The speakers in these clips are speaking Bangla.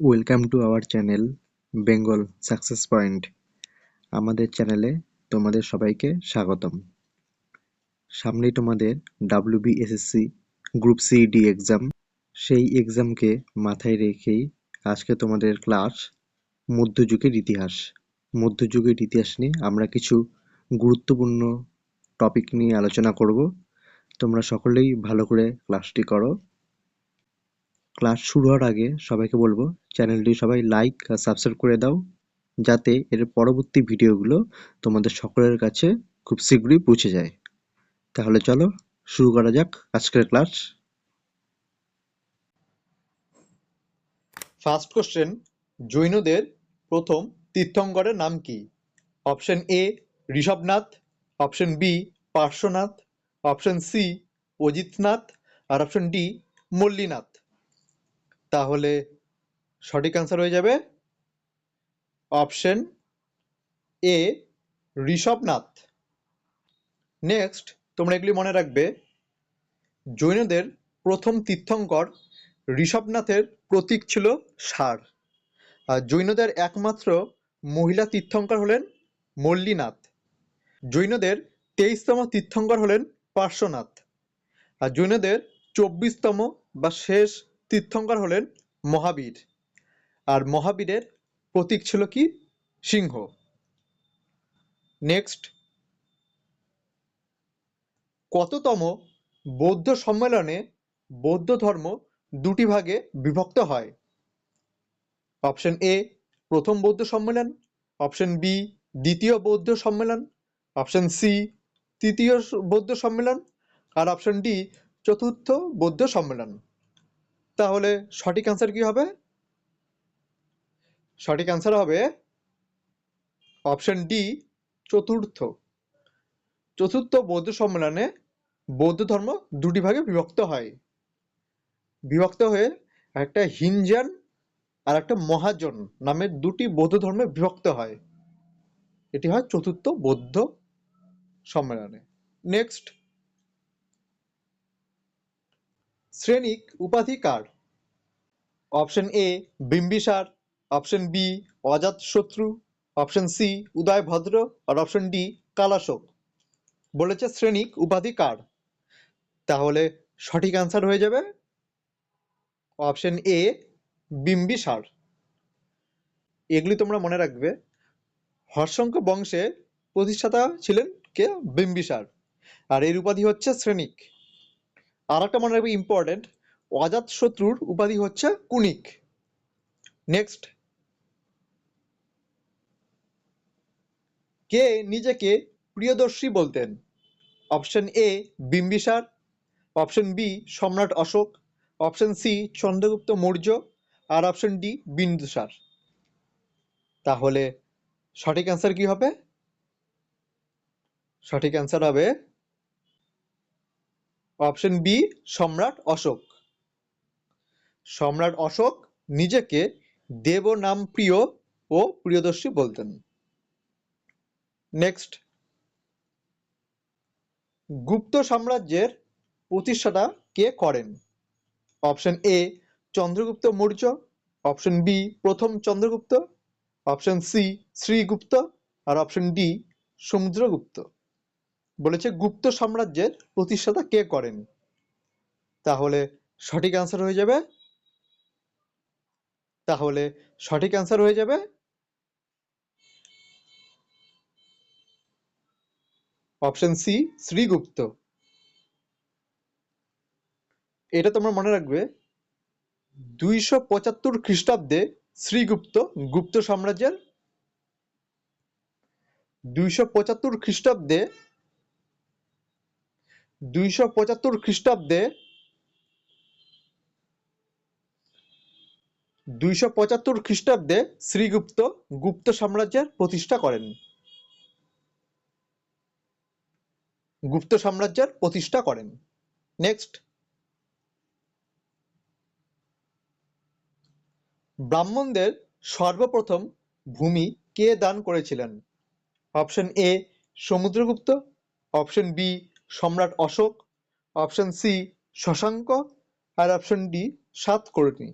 Welcome to our channel Bengal Success Point আমাদের চ্যানেলে তোমাদের সবাইকে স্বাগতম। সামনেই তোমাদের WBSSC group C D exam সেই এক্সামকে মাথায় রেখেই আজকে তোমাদের ক্লাস মধ্যযুগের ইতিহাস। মধ্যযুগের ইতিহাস নিয়ে আমরা কিছু গুরুত্বপূর্ণ টপিক নিয়ে আলোচনা করব। তোমরা সকলেই ভালো করে ক্লাসটি করো। ক্লাস শুরু হওয়ার আগে সবাইকে বলব চ্যানেলটি সবাই লাইক আর সাবস্ক্রাইব করে দাও, যাতে এর পরবর্তী ভিডিওগুলো তোমাদের সকলের কাছে খুব শীঘ্রই পৌঁছে যায়। তাহলে চলো শুরু করা যাক আজকের ক্লাস ফার্স্ট কোশ্চেন জৈনদের প্রথম তীর্থঙ্করের নাম কি? Option A Rishabhanath option B Parshvanath option C Ajitnath, R option D Mallinath. তাহলে সঠিক অ্যান্সার হয়ে যাবে অপশন এ ঋষভনাথ। নেক্সট তোমরা এগুলি মনে রাখবে, জৈনদের প্রথম তীর্থঙ্কর ঋষভনাথের প্রতীক ছিল সার। আর জৈনদের একমাত্র মহিলা তীর্থঙ্কর হলেন মল্লীনাথ। জৈনদের তেইশতম তীর্থঙ্কর হলেন পার্শ্বনাথ। আর জৈনদের চব্বিশতম বা শেষ তীর্থঙ্কর হলেন মহাবীর। আর মহাবীরের প্রতীক ছিল কি? সিংহ। নেক্সট কততম বৌদ্ধ সম্মেলনে বৌদ্ধ ধর্ম দুটি ভাগে বিভক্ত হয়? অপশন এ প্রথম বৌদ্ধ সম্মেলন। অপশন বি দ্বিতীয় বৌদ্ধ সম্মেলন। অপশন সি তৃতীয় বৌদ্ধ সম্মেলন। আর অপশন ডি চতুর্থ বৌদ্ধ সম্মেলন। তাহলে সঠিক অ্যান্সার কি হবে? সঠিক অ্যান্সার হবে অপশন ডি চতুর্থ। চতুর্থ বৌদ্ধ সম্মেলনে বৌদ্ধ ধর্ম দুটি ভাগে বিভক্ত হয়। বিভক্ত হয়ে একটা হিনজান আর একটা মহাজন নামের দুটি বৌদ্ধ ধর্মে বিভক্ত হয়। এটি হয় চতুর্থ বৌদ্ধ সম্মেলনে। নেক্সট শ্রেণিক উপাধি কার? Option A Bimbisara, option B Ajatashatru, option C Udayabhadra, আর অপশন ডি কালাশোক। বলেছে শ্রেণিক উপাধি কার? তাহলে সঠিক অ্যান্সার হয়ে যাবে অপশন এ বিম্বিসার। এগুলি তোমরা মনে রাখবে। হর্ষঙ্ক বংশের প্রতিষ্ঠাতা ছিলেন কে? বিম্বিসার। আর এর উপাধি হচ্ছে শ্রেণিক। আর একটা মনে রাখবে ইম্পর্টেন্ট অজাত শত্রুর উপাধি হচ্ছে কুনিক। নেক্সট কে নিজেকে প্রিয়দর্শী বলতেন? Option A Bimbisara. Option B সম্রাট Ashok. Option C Chandragupta Maurya. আর অপশন ডি বিন্দুসার। তাহলে সঠিক অ্যান্সার কি হবে? সঠিক অ্যান্সার হবে অপশন বি সম্রাট অশোক। সম্রাট অশোক নিজেকে দেব নাম প্রিয় ও প্রিয়দর্শী বলতেন। নেক্সট গুপ্ত সাম্রাজ্যের প্রতিষ্ঠাটা কে করেন? Option A Chandragupta Maurya. Option B প্রথম চন্দ্রগুপ্ত। Option C Srigupta. আর অপশন ডি সমুদ্রগুপ্ত। বলেছে গুপ্ত সাম্রাজ্যের প্রতিষ্ঠাতা কে করেন? তাহলে সঠিক অ্যান্সার হয়ে যাবে? তাহলে সঠিক অ্যান্সার হয়ে যাবে? Option C Srigupta. এটা তোমরা মনে রাখবে, দুইশো পঁচাত্তর খ্রিস্টাব্দে শ্রীগুপ্ত গুপ্ত সাম্রাজ্যের, দুইশো পঁচাত্তর খ্রিস্টাব্দে দুইশো পঁচাত্তর খ্রিস্টাব্দে দুইশো পঁচাত্তর খ্রিস্টাব্দে শ্রীগুপ্ত গুপ্ত সাম্রাজ্যের প্রতিষ্ঠা করেন। গুপ্ত সাম্রাজ্যের প্রতিষ্ঠা করেন। নেক্সট ব্রাহ্মণদের সর্বপ্রথম ভূমি কে দান করেছিলেন? Option A Samudragupta. Option B সম্রাট অশোক অপশন সি শশাঙ্ক আর অপশন ডি সাতকর্ণী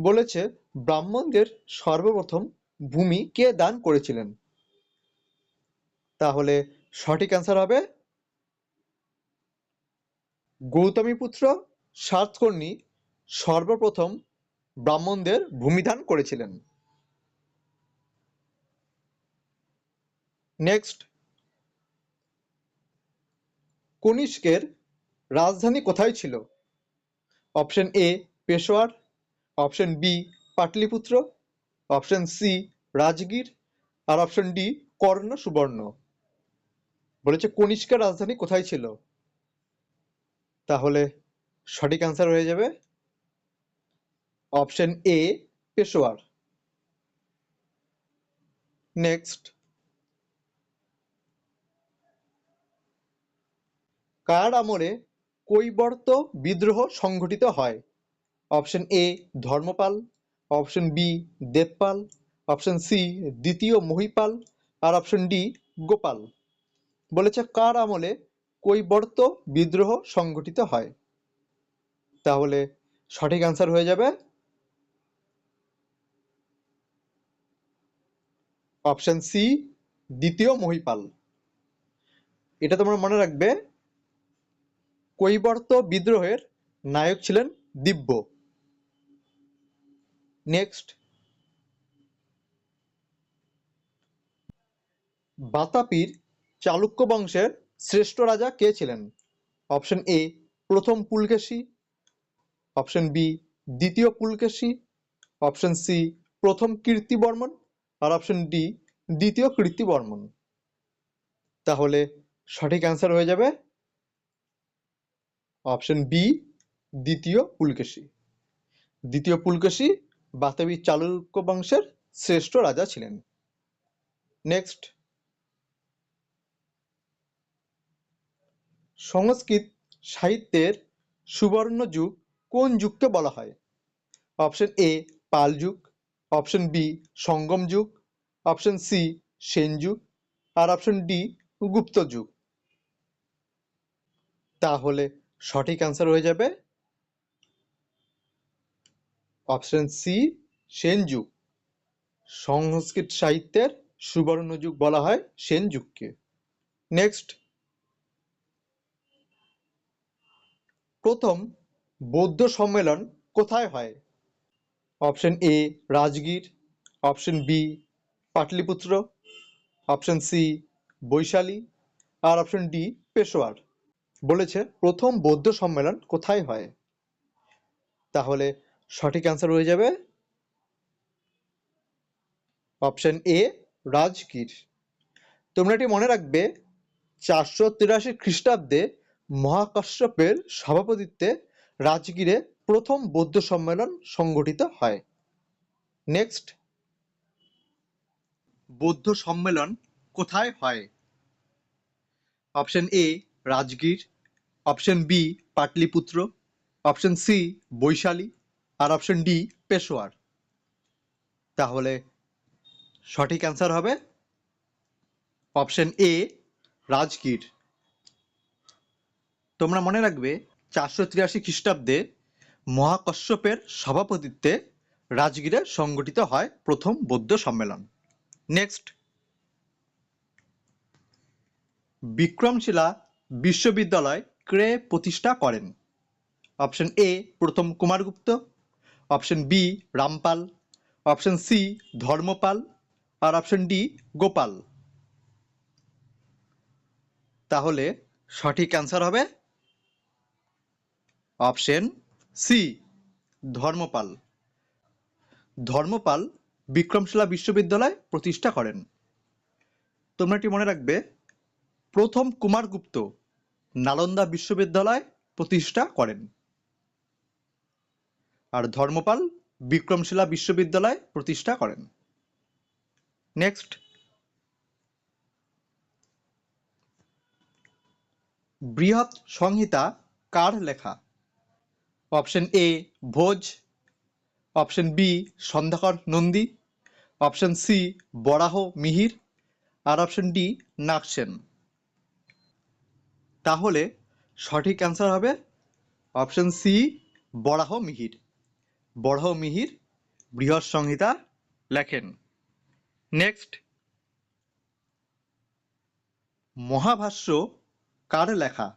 বলেছে ব্রাহ্মণদের সর্বপ্রথম ভূমি কে দান করেছিলেন? তাহলে সঠিক অ্যান্সার হবে গৌতমী পুত্র সাতকর্ণী সর্বপ্রথম ব্রাহ্মণদের ভূমিদান করেছিলেন। নেক্সট কনিষ্কের রাজধানী কোথায় ছিল? Option A Peshawar, option B Pataliputra, option C Rajgir, R option D Karnasuvarna. বলেছে কনিষ্কের রাজধানী কোথায় ছিল? তাহলে সঠিক অ্যান্সার হয়ে যাবে অপশন এ পেশোয়ার। নেক্সট কার আমলে কৈবর্ত বিদ্রোহ সংঘটিত হয়? Option A, Dharmapala. Option B, Devapala. Option C, দ্বিতীয় মহিপাল। আর অপশন ডি, গোপাল। বলেছে কার আমলে কৈবর্ত বিদ্রোহ সংঘটিত হয়? তাহলে সঠিক অ্যান্সার হয়ে যাবে অপশন সি, দ্বিতীয় মহিপাল। এটা তোমরা মনে রাখবে কৈবর্ত বিদ্রোহের নায়ক ছিলেন দিব্য। নেক্সট বাতাপির চালুক্য বংশের শ্রেষ্ঠ রাজা কে ছিলেন? অপশন এ প্রথম পুলকেশী। অপশন বি দ্বিতীয় পুলকেশী। অপশন সি প্রথম কীর্তিবর্মন আর অপশন ডি দ্বিতীয় কীর্তিবর্মন তাহলে সঠিক অ্যান্সার হয়ে যাবে অপশন বি দ্বিতীয় পুলকেশী। দ্বিতীয় পুলকেশী বাতাবি চালুক্য বংশের শ্রেষ্ঠ রাজা ছিলেন। নেক্সট সংস্কৃত সাহিত্যের সুবর্ণ যুগ কোন যুগকে বলা হয়? অপশন এ পাল যুগ। অপশন বি সঙ্গম যুগ। অপশন সি সেন যুগ। আর অপশন ডি গুপ্ত যুগ। তাহলে সঠিক অ্যান্সার হয়ে যাবে অপশন সি সেন যুগ সংস্কৃত সাহিত্যের সুবর্ণ যুগ বলা হয় সেন যুগকে নেক্সট প্রথম বৌদ্ধ সম্মেলন কোথায় হয়? Option A Rajgir. Option B Pataliputra. Option C Vaishali. R option D Peshawar. বলেছে, প্রথম বৌদ্ধ সম্মেলন কোথায় হয়? তাহলে সঠিক অ্যান্সার হয়ে যাবে অপশন এ রাজগীর। তোমরা এটি মনে রাখবে, চারশো তিরাশি খ্রিস্টাব্দে মহাকাশ্যপের সভাপতিত্বে রাজগীরে প্রথম বৌদ্ধ সম্মেলন সংগঠিত হয়। নেক্সট বৌদ্ধ সম্মেলন কোথায় হয়? Option A Rajgir. Option B, Pataliputra, option C, Vaishali, R option D, Peshawar. তাহলে সঠিক অ্যান্সার হবে অপশন এ, রাজগীর। তোমরা মনে রাখবে, চারশো তিরাশি খ্রিস্টাব্দে মহাকশ্যপের সভাপতিত্বে রাজগীরে সংগঠিত হয় প্রথম বৌদ্ধ সম্মেলন। নেক্সট বিক্রমশিলা বিশ্ববিদ্যালয় কে প্রতিষ্ঠা করেন। অপশন এ প্রথম Kumaragupta, option B Rampala, option C Dharmapala, আর অপশন ডি গোপাল। তাহলে সঠিক অ্যান্সার হবে অপশন সি ধর্মপাল। ধর্মপাল বিক্রমশিলা বিশ্ববিদ্যালয় প্রতিষ্ঠা করেন। তোমরা এটি মনে রাখবে? প্রথম কুমারগুপ্ত নালন্দা বিশ্ববিদ্যালয় প্রতিষ্ঠা করেন। আর ধর্মপাল বিক্রমশিলা বিশ্ববিদ্যালয় প্রতিষ্ঠা করেন। নেক্সট বৃহৎ সংহিতা কার লেখা? Option A Bhoj. Option B Sandhyakar Nandi. Option C Varaha Mihir. R option D Nagasena. তাহলে সঠিক অ্যান্সার হবে অপশন সি বরাহ মিহির। বরাহ মিহির বৃহৎ সংহিতা লেখেন। নেক্সট মহাভাষ্য কার লেখা?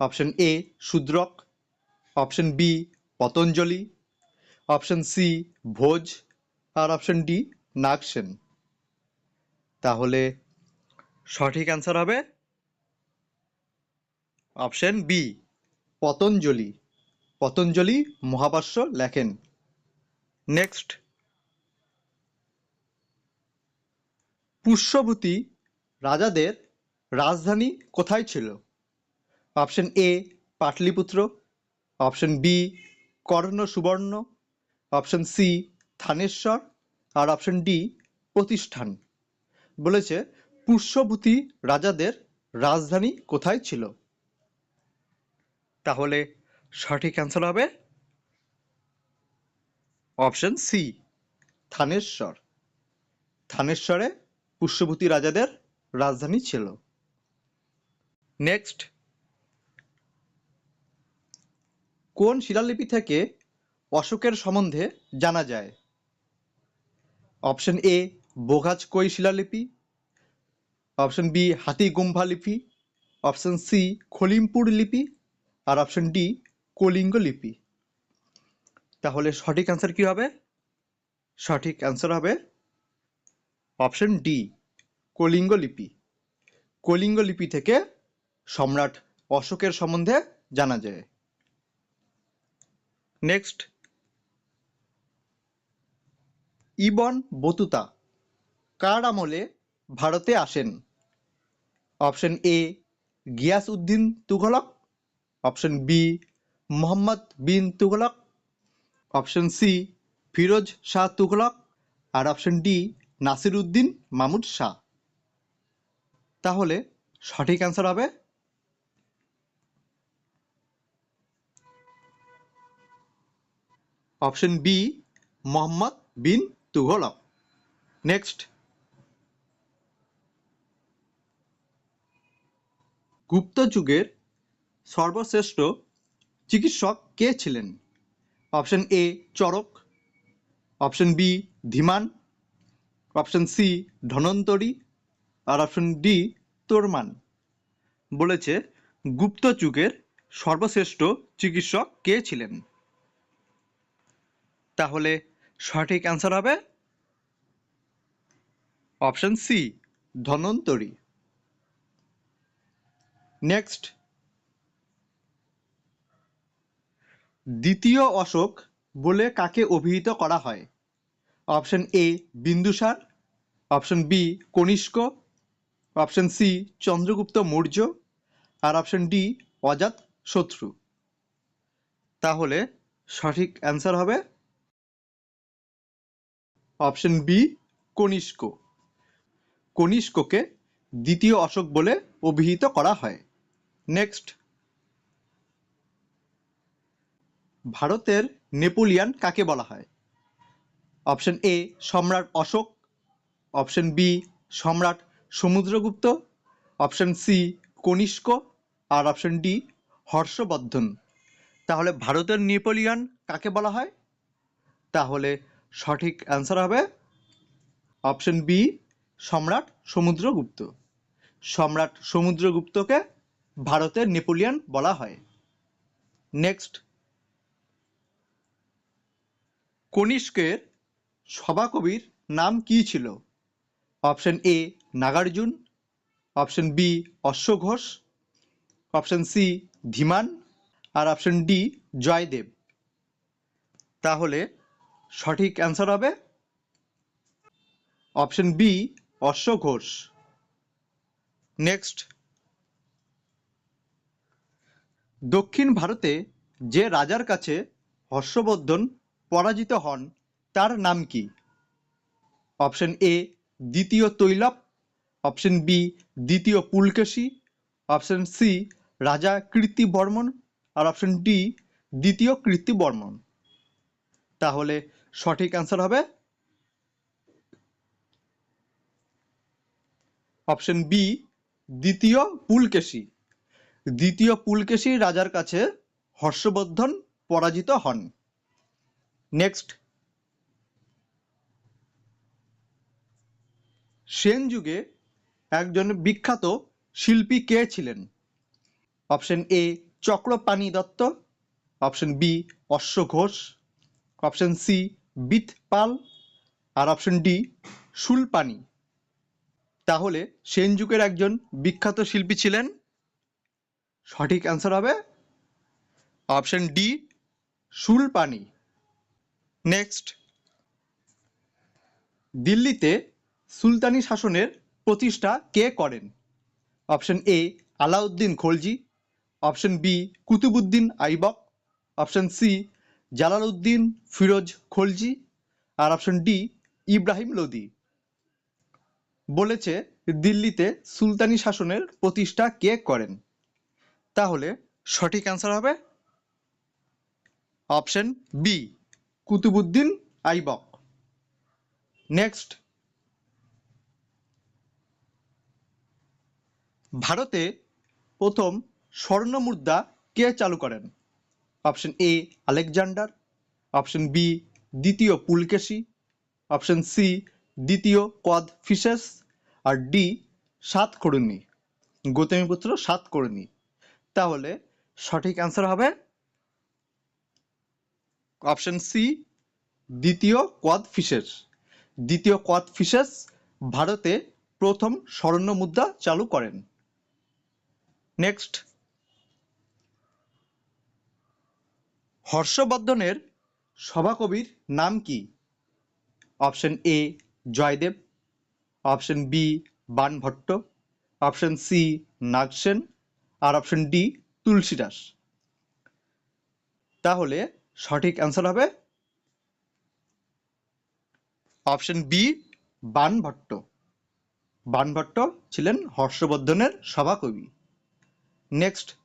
Option A Shudraka. Option B Patanjali. Option C Bhoja. R option D Nagasena. তাহলে সঠিক অ্যান্সার হবে অপশন বি, পতঞ্জলি। পতঞ্জলি মহাভাষ্য লেখেন। নেক্সট। পুষ্যভূতি রাজাদের রাজধানী কোথায় ছিল? Option A, Pataliputra. Option B Karnasuvarna option C, Thanesar. R option D, প্রতিষ্ঠান। বলেছে পুষ্যভূতি রাজাদের রাজধানী কোথায় ছিল? তাহলে সঠিক অ্যান্সার হবে অপশন সি থানেশ্বর। থানেশ্বরে পুষ্যভূতি রাজাদের রাজধানী ছিল। নেক্সট কোন শিলালিপি থেকে অশোকের সম্বন্ধে জানা যায়? অপশন এ বোগাজকই শিলালিপি। অপশন বি হাতিগুম্ফা লিপি। অপশন সি খলিমপুর লিপি। আর অপশন ডি কলিঙ্গ লিপি। তাহলে সঠিক অ্যান্সার কি হবে? সঠিক অ্যান্সার হবে অপশন ডি কলিঙ্গ লিপি। কলিঙ্গ লিপি থেকে সম্রাট অশোকের সম্বন্ধে জানা যায়। নেক্সট ইবন বতুতা, কার আমলে ভারতে আসেন? Option A Ghiyasuddin Tughlaq option B Mohammad bin Tughlaq option C Firoz Shah Tughlaq R option D Nasiruddin Mahmud Shah. তাহলে সঠিক অ্যান্সার হবে। Option B Mohammad bin Tughlaq next Gupta যুগের সর্বশ্রেষ্ঠ চিকিৎসক কে ছিলেন? Option A Charaka option B Dhiman, option C Dhanvantari, R option D Toramana. বলেছে গুপ্ত যুগের সর্বশ্রেষ্ঠ চিকিৎসক কে ছিলেন? তাহলে সঠিক অ্যান্সার হবে অপশন সি ধনন্তরী। নেক্সট দ্বিতীয় অশোক বলে কাকে অভিহিত করা হয়? Option A Bindusara. Option B Kanishka. Option C Chandragupta Maurya. R option D Ajatashatru. তাহলে সঠিক অ্যান্সার হবে অপশন বি কনিষ্ক। কনিষ্ককে দ্বিতীয় অশোক বলে অভিহিত করা হয়। নেক্সট। ভারতের নেপোলিয়ান কাকে বলা হয়? অপশন এ, সম্রাট অশোক, অপশন বি, সম্রাট সমুদ্রগুপ্ত, অপশন সি, কনিষ্ক, আর অপশন ডি, হর্ষবর্ধন। তাহলে ভারতের নেপোলিয়ান কাকে বলা হয়? তাহলে সঠিক অ্যান্সার হবে অপশন বি, সম্রাট সমুদ্রগুপ্ত। সম্রাট সমুদ্রগুপ্তকে ভারতের নেপোলিয়ান বলা হয়। নেক্সট। কনিষ্কের সভাকবির নাম কি ছিল? Option A, Nagarjuna. Option B, অশ্বঘোষ। Option C, Dhiman. R option D, Jayadeva. তাহলে সঠিক অ্যান্সার হবে? অপশন বি, অশ্বঘোষ। নেক্সট। দক্ষিণ ভারতে যে রাজার কাছে হর্ষবর্ধন পরাজিত হন, তার নাম কি? অপশন এ, দ্বিতীয় তৈলব, অপশন বি, দ্বিতীয় পুলকেশী, অপশন সি, রাজা কীর্তিবর্মন আর অপশন ডি, দ্বিতীয় কীর্তিবর্মন তাহলে সঠিক অ্যান্সার হবে অপশন বি, দ্বিতীয় পুলকেশী। দ্বিতীয় পুলকেশী রাজার কাছে হর্ষবর্ধন পরাজিত হন। নেক্সট সেন যুগে একজন বিখ্যাত শিল্পী কে ছিলেন? Option A Chakrapani Datta. Option B অশ্ব ঘোষ। Option C Vitapala. আর অপশন ডি শুলপানি তাহলে সেন যুগের একজন বিখ্যাত শিল্পী ছিলেন? সঠিক অ্যান্সার হবে অপশন ডি শুলপানি নেক্সট দিল্লিতে সুলতানি শাসনের প্রতিষ্ঠা কে করেন? Option A Alauddin Khalji. Option B Qutbuddin Aibak. Option C Jalaluddin Firoz Khalji. R option D Ibrahim Lodi. বলেছে দিল্লিতে সুলতানি শাসনের প্রতিষ্ঠা কে করেন? তাহলে সঠিক অ্যান্সার হবে option B Qutbuddin Aibak. Next ভারতে প্রথম স্বর্ণ মুদ্রা কে চালু করেন? Option A Alexander. Option B দ্বিতীয় পুলকেশী। অপশন সি দ্বিতীয় কদ ফিসেস আর ডি সাত সাতকর্ণী গৌতমীপুত্র সাতকর্ণী তাহলে সঠিক অ্যান্সার হবে অপশন সি দ্বিতীয় কদ ফিসেস দ্বিতীয় কদ ফিশেস ভারতে প্রথম স্বর্ণ মুদ্রা চালু করেন। নেক্সট হর্ষবর্ধনের সভাকবির নাম কি? Option A Jayadeva. Option B Banabhatta. Option C Nagasena. R option D Tulsidas. তাহলে সঠিক অ্যান্সার হবে অপশন বি, বানভট্ট। বানভট্ট ছিলেন হর্ষবর্ধনের সভাকবি। নেক্সট।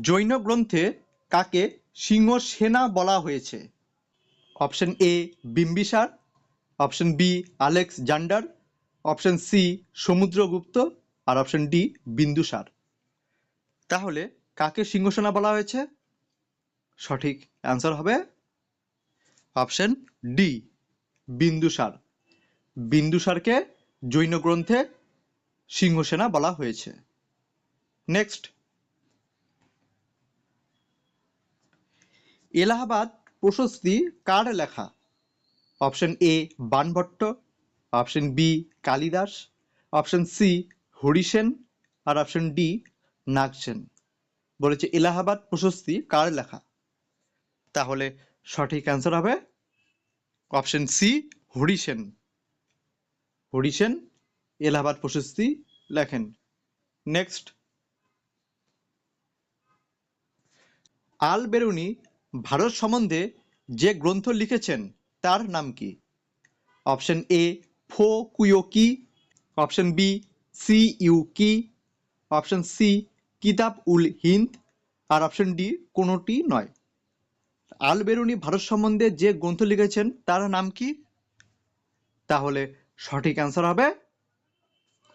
জৈন গ্রন্থে কাকে সিংহ সেনা বলা হয়েছে? Option A, Bimbisara. Option B Alexander option C, Samudragupta. R option D, Bindusara. তাহলে কাকে সিংহসেনা বলা হয়েছে? সঠিক অ্যান্সার হবে অপশন ডি বিন্দুসার বিন্দুসারকে জৈন গ্রন্থে সিংহসেনা বলা হয়েছে। নেক্সট। এলাহাবাদ প্রশস্তি কার লেখা? Option A, Banabhatta, option B, Kalidasa, option C, Harisena, R option D, Nagasena. বলেছে, এলাহাবাদ প্রশস্তি কার লেখা? তাহলে সঠিক অ্যান্সার হবে অপশন সি হরিসেন হরিসেন এলাহাবাদ প্রশস্তি লেখেন। নেক্সট আল বেরুনি ভারত সম্বন্ধে যে গ্রন্থ লিখেছেন, তার নাম কি? Option A Fo Kuo Ki? Option B Si Yu Ki? Option C Kitab ul Hind R option D কোনোটি নয়। আল বেরুনি ভারত সম্বন্ধে যে গ্রন্থ লিখেছেন, তার নাম কি? তাহলে সঠিক অ্যান্সার হবে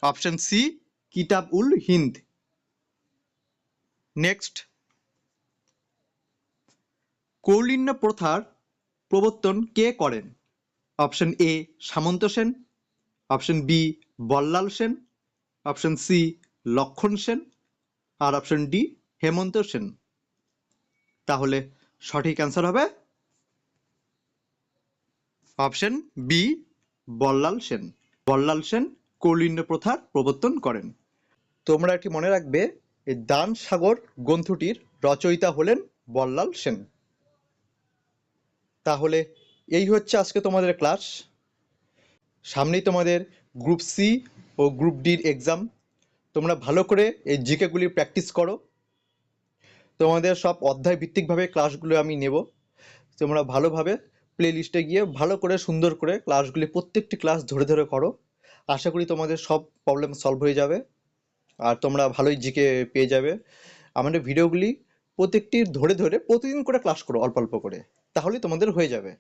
অপশন সি কিতাব উল হিন্দ। নেক্সট কৌলিন্য প্রথার প্রবর্তন কে করেন? Option A Samanta Sen option B Ballal Sen option C Lakshman Sen R option D Hemanta Sen. তাহলে সঠিক অ্যান্সার হবে অপশন বি বল্লাল সেন। বল্লাল সেন কৌলিন্য প্রথার প্রবর্তন করেন। তোমরা এটি মনে রাখবে, এই দান সাগর গ্রন্থটির রচয়িতা হলেন বল্লাল সেন? তাহলে এই হচ্ছে আজকে তোমাদের ক্লাস সামনেই তোমাদের গ্রুপ সি ও গ্রুপ ডির এক্সাম তোমরা ভালো করে এই জিকেগুলি প্র্যাকটিস করো। তোমাদের সব অধ্যায় ভিত্তিকভাবে ক্লাসগুলো আমি নেব। তোমরা ভালোভাবে প্লে লিস্টে গিয়ে ভালো করে সুন্দর করে ক্লাসগুলি প্রত্যেকটি ক্লাস ধরে ধরে করো। আশা করি তোমাদের সব প্রবলেম সলভ হয়ে যাবে। আর তোমরা ভালোই জিকে পেয়ে যাবে। আমাদের ভিডিওগুলি প্রত্যেকটি ধরে ধরে প্রতিদিন করে ক্লাস করো অল্প অল্প করে। তাহলে তোমাদের হয়ে যাবে।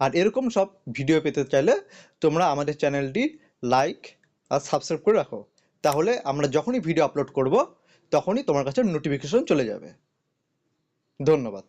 আর এরকম সব ভিডিও পেতে চাইলে তোমরা আমাদের চ্যানেলটি লাইক আর সাবস্ক্রাইব করে রাখো। তাহলে আমরা যখনই ভিডিও আপলোড করব তখনই তোমার কাছে নোটিফিকেশন চলে যাবে। ধন্যবাদ।